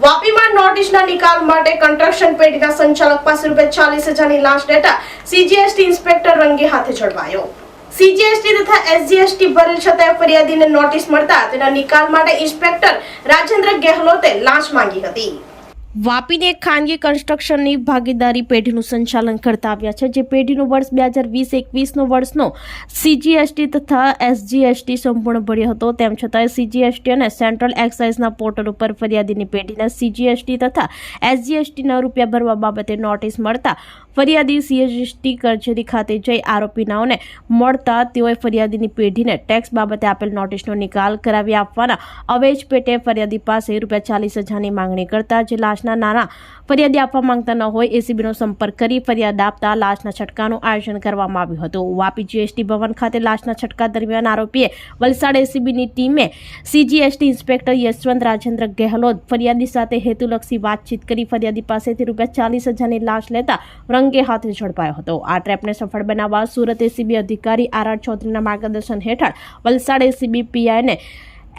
વાપીમાં નોટિસના નિકાલ માટે કન્સ્ટ્રક્શન પેઢીના સંચાલક પાસે રૂપિયા ચાલીસ હજારની લાંચ લેતા સીજીએસટી ઇન્સ્પેક્ટર રંગે હાથે ઝડપાયો. સીજીએસટી તથા એસજીએસટી ભરેલ છતાંય ફરિયાદીને નોટિસ મળતા તેના નિકાલ માટે ઇન્સ્પેક્ટર રાજેન્દ્ર ગેહલોતે લાંચ માંગી હતી. વાપીને એક ખાનગી કન્સ્ટ્રક્શનની ભાગીદારી પેઢીનું સંચાલન કરતા આવ્યા છે, જે પેઢીનું વર્ષ બે હજાર વીસ એકવીસનો વર્ષનો સીજીએસટી તથા એસજીએસટી સંપૂર્ણ ભર્યો હતો. તેમ છતાં સીજીએસટી અને સેન્ટ્રલ એક્સાઇઝના પોર્ટલ ઉપર ફરિયાદીની પેઢીને સીજીએસટી તથા એસજીએસટીના રૂપિયા ભરવા બાબતે નોટિસ મળતા ફરિયાદી સીએસટી કચેરી ખાતે જઈ આરોપીનાઓને મળતા તેઓએ ફરિયાદીની પેઢીને ટેક્સ બાબતે આપેલ નોટિસનો નિકાલ કરાવી આપવાના અવેજ પેટે ફરિયાદી પાસે રૂપિયા ચાલીસ હજારની માંગણી કરતા, જે લાશના નાણાં ફરિયાદી આપવા માંગતા ન હોય એસીબીનો સંપર્ક કરી ફરિયાદ આપતા લાશના છટકાનું આયોજન કરવામાં આવ્યું હતું. વાપી જીએસટી ભવન ખાતે લાશના છટકા દરમિયાન આરોપીએ વલસાડ એસીબીની ટીમે સીજીએસટી ઇન્સ્પેક્ટર યશવંત રાજેન્દ્ર ગેહલોત ફરિયાદી સાથે હેતુલક્ષી વાતચીત કરી ફરિયાદી પાસેથી રૂપિયા ચાલીસ હજારની લાશ લેતા રંગે હાથે ઝડપાયો હતો. આ ટ્રેપને સફળ બનાવવા સુરત એસીબી અધિકારી આર આર ચૌધરીના માર્ગદર્શન હેઠળ વલસાડ એસીબી પીઆઈને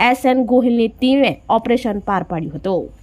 એસ એન ગોહિલની ટીમે ઓપરેશન પાર પાડ્યું હતું.